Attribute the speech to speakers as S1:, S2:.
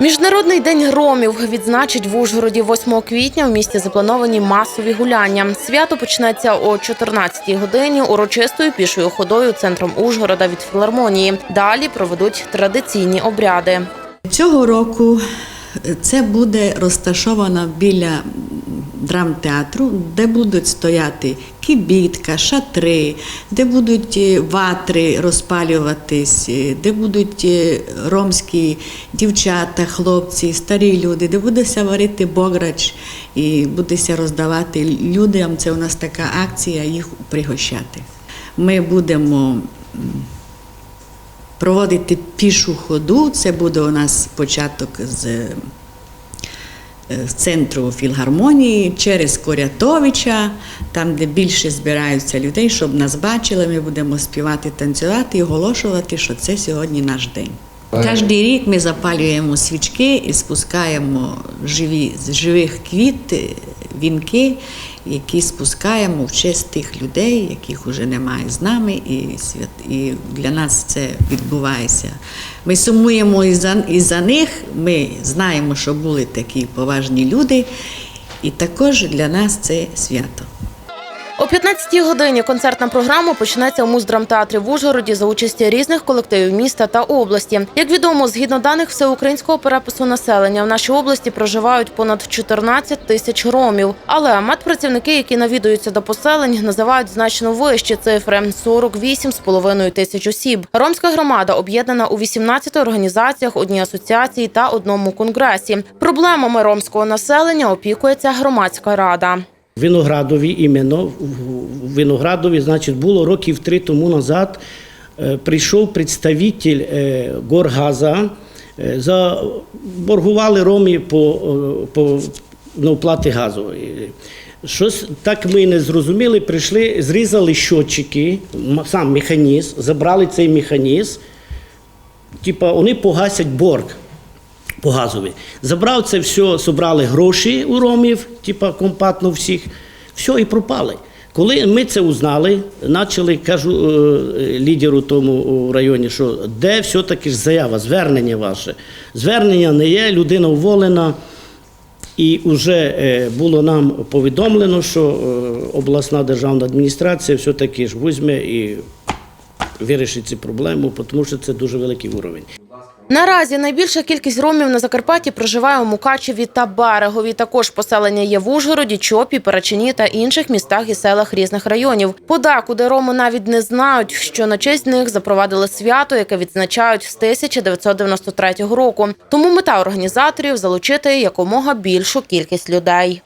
S1: Міжнародний день громів відзначить в Ужгороді 8 квітня. В місті заплановані масові гуляння. Свято почнеться о 14-й годині урочистою пішою ходою центром Ужгорода від філармонії. Далі проведуть традиційні обряди.
S2: Цього року це буде розташовано біля драмтеатру, де будуть стояти кібітка, шатри, де будуть е, ватри розпалюватись, е, де будуть е, ромські дівчата, хлопці, старі люди, де будеться варити бограч і будеться роздавати людям. Це у нас така акція їх пригощати. Ми будемо проводити пішу ходу. Це буде у нас початок з з центру філгармонії через Корятовича, там, де більше збираються людей, щоб нас бачили. Ми будемо співати, танцювати і оголошувати, що це сьогодні наш день. Кожен рік ми запалюємо свічки і спускаємо живі, з живих квіт, е, вінки, які спускаємо в честь тих людей, яких уже немає з нами, і, свят, і для нас це відбувається. Ми сумуємо і за, і за них, ми знаємо, що були такі поважні люди, і також для нас це свято.
S1: О 15-й годині концертна програма почнеться у муздрамтеатрі в Ужгороді за участі різних колективів міста та області. Як відомо, згідно даних всеукраїнського перепису населення, в нашій області проживають понад 14 тисяч ромів. Але медпрацівники, які навідуються до поселень, називають значно вищі цифри 48,5 тисяч осіб. Ромська громада об'єднана у 18 організаціях, одній асоціації та одному конгресі. Проблемами ромського населення опікується громадська рада.
S3: Виноградові іменно в Виноградові, значить, було років три тому назад. е, Прийшов представитель е, Горгаза, е, заборгували ромі по, по на оплати газу. Щось так ми не зрозуміли. Прийшли, зрізали щотчики, сам механізм, забрали цей механізм. Типа вони погасять борг по газові. Забрав це все, зібрали гроші у ромів, типа компактно всіх, все і пропали. Коли ми це узнали, почали, кажу е, лідеру тому районі, що де все-таки ж заява, звернення ваше. Звернення не є, людина уволена. І вже е, було нам повідомлено, що е, обласна державна адміністрація все-таки ж візьме і вирішить цю проблему, тому що це дуже великий уровень.
S1: Наразі найбільша кількість ромів на Закарпатті проживає у Мукачеві та Берегові. Також поселення є в Ужгороді, Чопі, Перечині та інших містах і селах різних районів. Подекуди роми навіть не знають, що на честь них запровадили свято, яке відзначають з 1993 року. Тому мета організаторів залучити якомога більшу кількість людей.